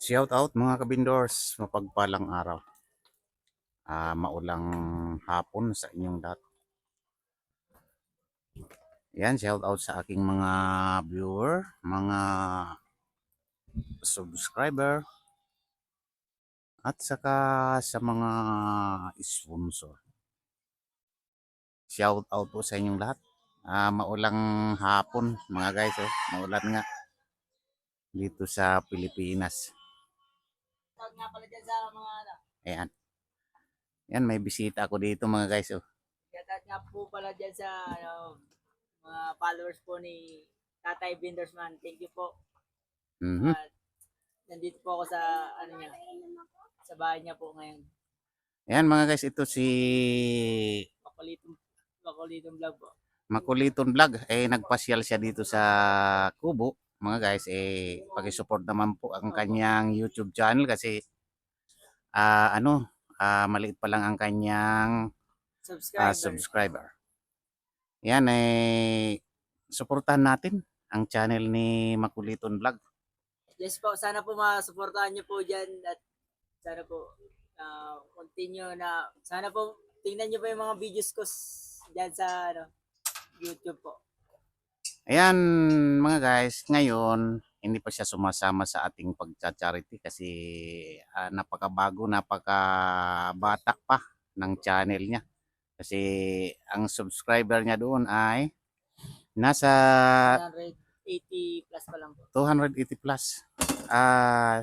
Shout out mga kabindors, mapagpalang araw. Ah, maulang hapon sa inyong lahat. Yan, shout out sa aking mga viewer, mga subscriber, at saka sa mga sponsor. Shout out po sa inyong lahat. Ah, maulang hapon mga guys, oh. maulan nga dito sa Pilipinas. Tawag nga pala dyan sa mga ano. Ayan. Yan, may bisita ako dito mga guys. Oh. Shoutout nga po pala dyan sa ano, mga followers po ni Tatay Bindersman. Thank you po. Mhm. At nandito po ako sa ano niya, sa bahay niya po ngayon. Ayan mga guys, ito si Makulitong makulitong vlog po. Makuliton Vlog. Eh, nagpasyal siya dito sa Kubo. Mga guys, eh, pakisupport naman po ang kanyang YouTube channel kasi ah ano, ah maliit pa lang ang kanyang ah, Subscribe. subscriber. Yan, eh, supportahan natin ang channel ni Makuliton Vlog. yes po, sana po masuportahan niyo po dyan at sana po ah, continue na sana po tingnan niyo po yung mga videos ko dyan sa ano, YouTube po. Ayan mga guys, ngayon hindi pa siya sumasama sa ating pagcha-charity kasi ah, napakabago, napakabata pa ng channel niya. Kasi ang subscriber niya doon ay nasa 180 plus pa lang po. 280 plus. Ah,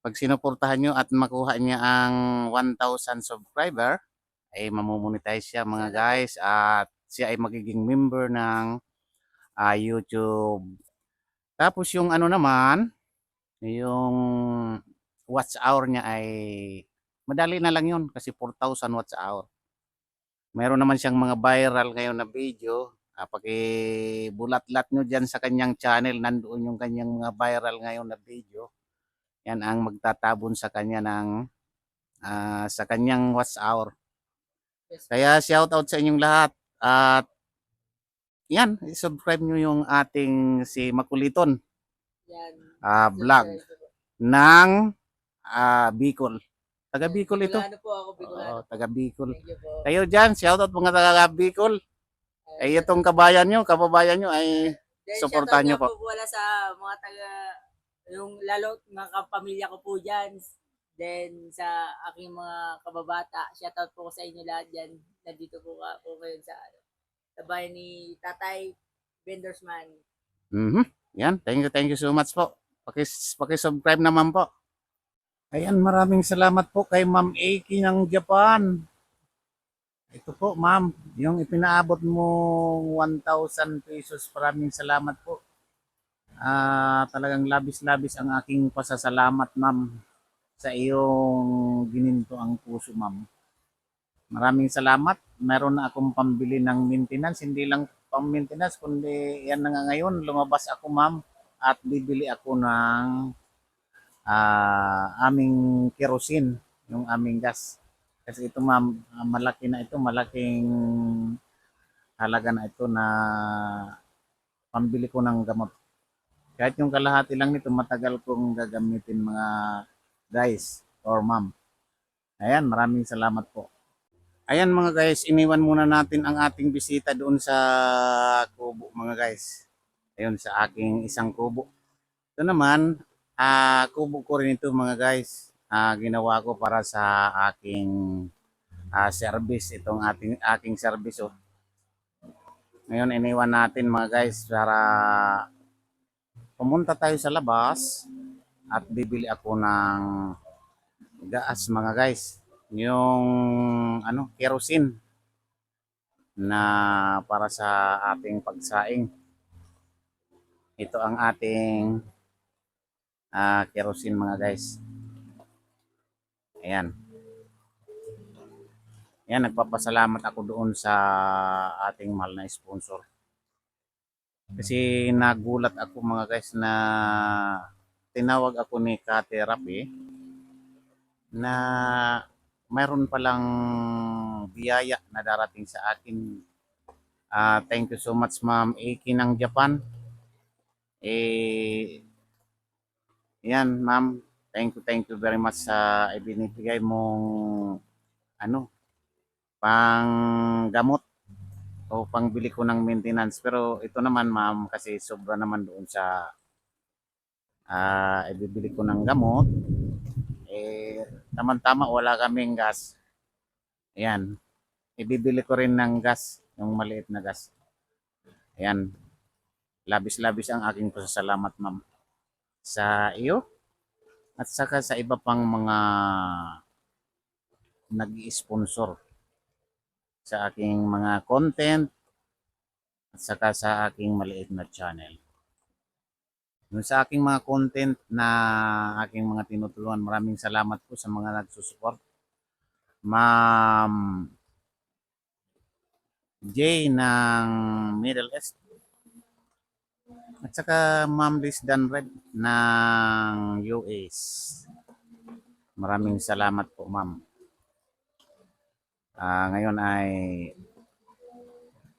pag sinuportahan nyo at makuha niya ang 1,000 subscriber, ay mamomonetize siya mga guys at siya ay magiging member ng ah, YouTube. Tapos yung ano naman, yung watch hour niya ay madali na lang yun kasi 4,000 watch hour. Meron naman siyang mga viral ngayon na video. Ah, pakibulat-lat nyo dyan sa kanyang channel, nandoon yung kanyang mga viral ngayon na video. Yan ang magtatabon sa kanya ng ah, sa kanyang watch hour. Kaya shout out sa inyong lahat. At yan, subscribe nyo yung ating si Makuliton Yan. ah, vlog ng ah, Bicol. Taga Bicol ito. Bicolano po ako, Bicolano. Oo, taga Bicol. Kayo dyan, shout out mga taga Bicol. Ay itong kabayan nyo, kababayan nyo ay shoutout niyo nga po. po wala sa mga taga, yung lalo mga kapamilya ko po dyan. Then sa aking mga kababata, shoutout po ko sa inyo lahat dyan. Nandito po ka po ngayon sa, ano, sa bahay ni Tatay Bendersman. Mhm. Yan, thank you, thank you so much po. Pakis, pakisubscribe naman po. Ayan, maraming salamat po kay Ma'am Aki ng Japan. Ito po, ma'am, yung ipinaabot mo 1,000 pesos. Maraming salamat po. Ah, talagang labis-labis ang aking pasasalamat, ma'am, sa iyong gininto ang puso, ma'am. Maraming salamat. Meron na akong pambili ng maintenance, hindi lang pang maintenance, kundi yan na nga ngayon, lumabas ako ma'am at bibili ako ng ah, aming kerosene, yung aming gas. Kasi ito ma'am, ah, malaki na ito, malaking halaga na ito na pambili ko ng gamot. Kahit yung kalahati lang nito, matagal kong gagamitin mga guys or ma'am. Ayan, maraming salamat po. Ayan mga guys, iniwan muna natin ang ating bisita doon sa kubo mga guys. Ayun sa aking isang kubo. Ito naman, ah kubo ko rin ito mga guys. Ah, ginawa ko para sa aking ah, service, itong ating aking service oh. Ngayon iniwan natin mga guys para pumunta tayo sa labas at bibili ako ng gas mga guys yung ano kerosene na para sa ating pagsaing. Ito ang ating ah, kerosene mga guys. Ayan. Ayan, nagpapasalamat ako doon sa ating mahal na sponsor. Kasi nagulat ako mga guys na tinawag ako ni Kate Rapi na mayroon palang biyaya na darating sa akin. Ah, thank you so much Ma'am Aki ng Japan. Eh, yan ma'am, Thank you, thank you very much sa ibinibigay mong ano, pang gamot o pangbili ko ng maintenance. Pero ito naman ma'am kasi sobra naman doon sa ah ibibili ko ng gamot. Eh, tama-tama wala kaming gas. Ayan. Ibibili ko rin ng gas, yung maliit na gas. Ayan. Labis-labis ang aking pasasalamat ma'am sa iyo at saka sa iba pang mga nag-sponsor sa aking mga content at saka sa aking maliit na channel. Yung sa aking mga content na aking mga tinutulungan, maraming salamat po sa mga nagsusupport. Ma'am J ng Middle East at saka Ma'am Liz Danred ng US. Maraming salamat po, ma'am. Ah, ngayon ay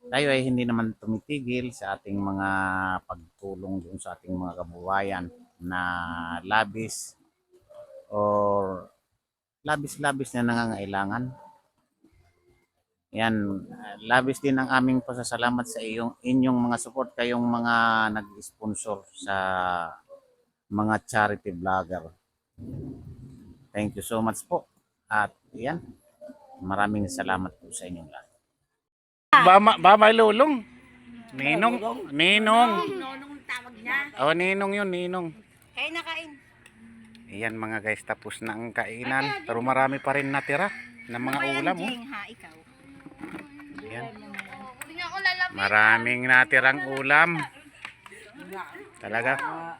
tayo ay hindi naman tumitigil sa ating mga pagtulong dun sa ating mga kabuhayan na labis or labis-labis na nangangailangan. Yan, labis din ang aming pasasalamat sa iyong inyong mga support kayong mga nag-sponsor sa mga charity vlogger. Thank you so much po. At yan, maraming salamat po sa inyong lahat. Bama, baba lulong. Ninong, ninong. Nonong tawag niya. Oh, ninong yun, ninong. Kaya nakain. Ayan mga guys, tapos na ang kainan. Pero marami pa rin natira na mga ulam. Oh. ha, ikaw. Ayan. Maraming natirang ulam. Talaga.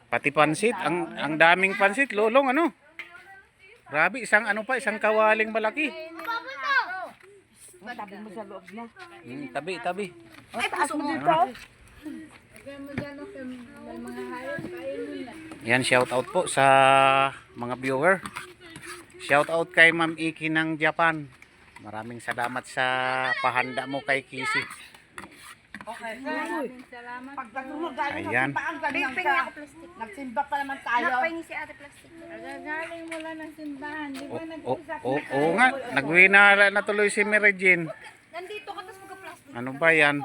Pati pansit. Ang, ang daming pansit. Lulong ano? Grabe, isang ano pa, isang kawaling malaki. Tabi mo sa loob na. Hmm, tabi, tabi. Ay, taas mo dito. Yan, shout out po sa mga viewer. Shout out kay Ma'am Iki ng Japan. Maraming salamat sa pahanda mo kay Kisi. Ayan. ang ganyan Pingping ka. ako plastic. Nagsimba pa naman tayo. Nakpahingi si ate plastic. Nagagaling mula ng simbahan. Di ba nag-usap na oo nga, nagwinala na tuloy si Mary Jane. Nandito ka, tapos magka-plastic. Ano ba yan?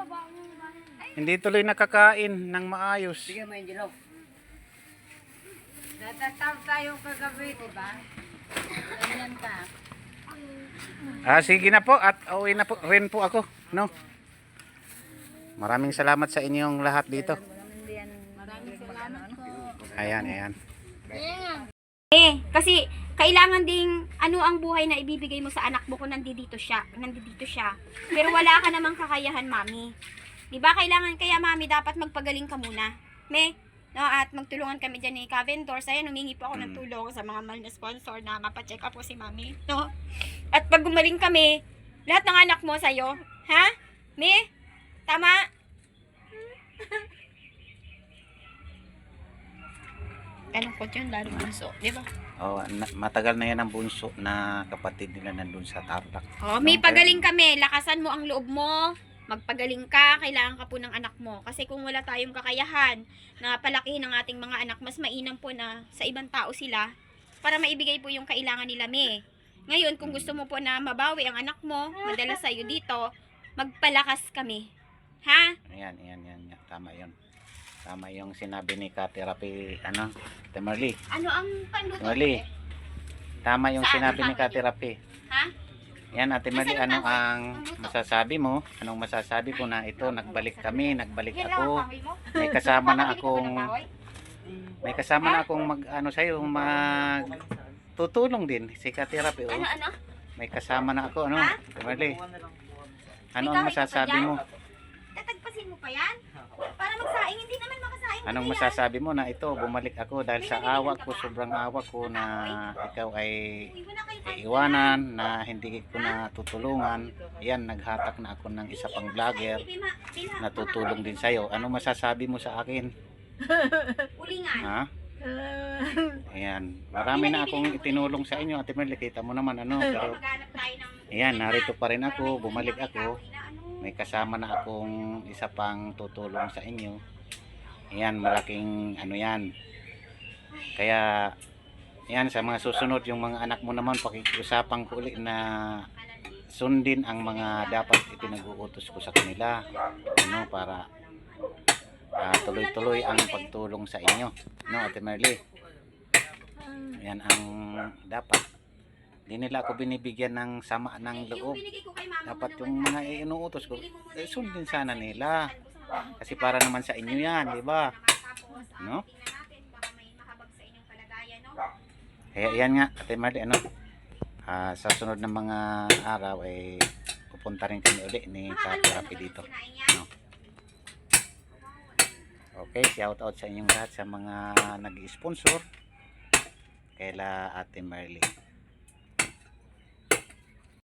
Hindi tuloy nakakain ng maayos. Sige mo, Angelo. Natataw tayo kagabi, di ba? Ganyan ka. Ah, sige na po at uwi na po rin po ako, no? Maraming salamat sa inyong lahat dito. Ayan, ayan. Eh, kasi kailangan ding ano ang buhay na ibibigay mo sa anak mo kung nandito siya, nandito siya. Pero wala ka namang kakayahan, mami. 'Di ba? Kailangan kaya mami dapat magpagaling ka muna. Me, no, at magtulungan kami diyan ni Cavendors. Ayan, humingi po ako ng tulong sa mga mahal na sponsor na mapacheck up po si mami, no? At pag gumaling kami, lahat ng anak mo sa'yo, ha? Me? Tama? Ko yun, lalo bunso, di ba? Oh, na- matagal na yan ang bunso na kapatid nila nandun sa Tarlac. Oh, may pagaling kami. Lakasan mo ang loob mo. Magpagaling ka. Kailangan ka po ng anak mo. Kasi kung wala tayong kakayahan na palakihin ang ating mga anak, mas mainam po na sa ibang tao sila para maibigay po yung kailangan nila, me. Ngayon, kung gusto mo po na mabawi ang anak mo, madala sa'yo dito, magpalakas kami. Ha? Ayan, ayan, ayan, ayan. Tama yun. Tama yung sinabi ni Katerapi, ano, Temerli. Ano ang panluto? Temerli. Tama yung Saan sinabi ni? Katerapi. Ha? Yan, Ate Nasaan ano ang masasabi mo? Anong masasabi ko na ito, nagbalik kami, nagbalik ako. May kasama na akong may kasama na akong mag ano sa'yo, mag tutulong din si Katerapi. Oh. Ano, ano? May kasama na ako, ano? Ate. Ano ang masasabi mo? Tatagpasin mo pa yan? Para magsaing, hindi naman makasaing Anong masasabi mo na ito, bumalik ako dahil sa awa ko, sobrang awa ko na ikaw ay iiwanan, na hindi ko na tutulungan. Yan, naghatak na ako ng isa pang vlogger na tutulong din sa'yo. Ano masasabi mo sa akin? Ulingan. Ha? Ayan. Marami na akong itinulong sa inyo. Ate Merly, kita mo naman ano. Pero, ayan, narito pa rin ako. Bumalik ako. May kasama na akong isa pang tutulong sa inyo. Ayan, malaking ano yan. Kaya, Yan, sa mga susunod, yung mga anak mo naman, pakikiusapan ko ulit na sundin ang mga dapat ipinag-uutos ko sa kanila. Ano, para ah, tuloy-tuloy ang pagtulong sa inyo. No, Ate Merly? Yan ang dapat. Hindi nila ako binibigyan ng sama ng loob. Kay mama Dapat yung mga inuutos ko, eh, sundin sana nila. Kasi para naman sa inyo yan, di ba? No? Kaya yan nga, Ate Marley, ano, ah, sa sunod ng mga araw, eh, pupunta rin kami uli ni Ka-Therapy dito. No? Okay, shout out sa inyong lahat sa mga nag-sponsor kaila Ate Marley.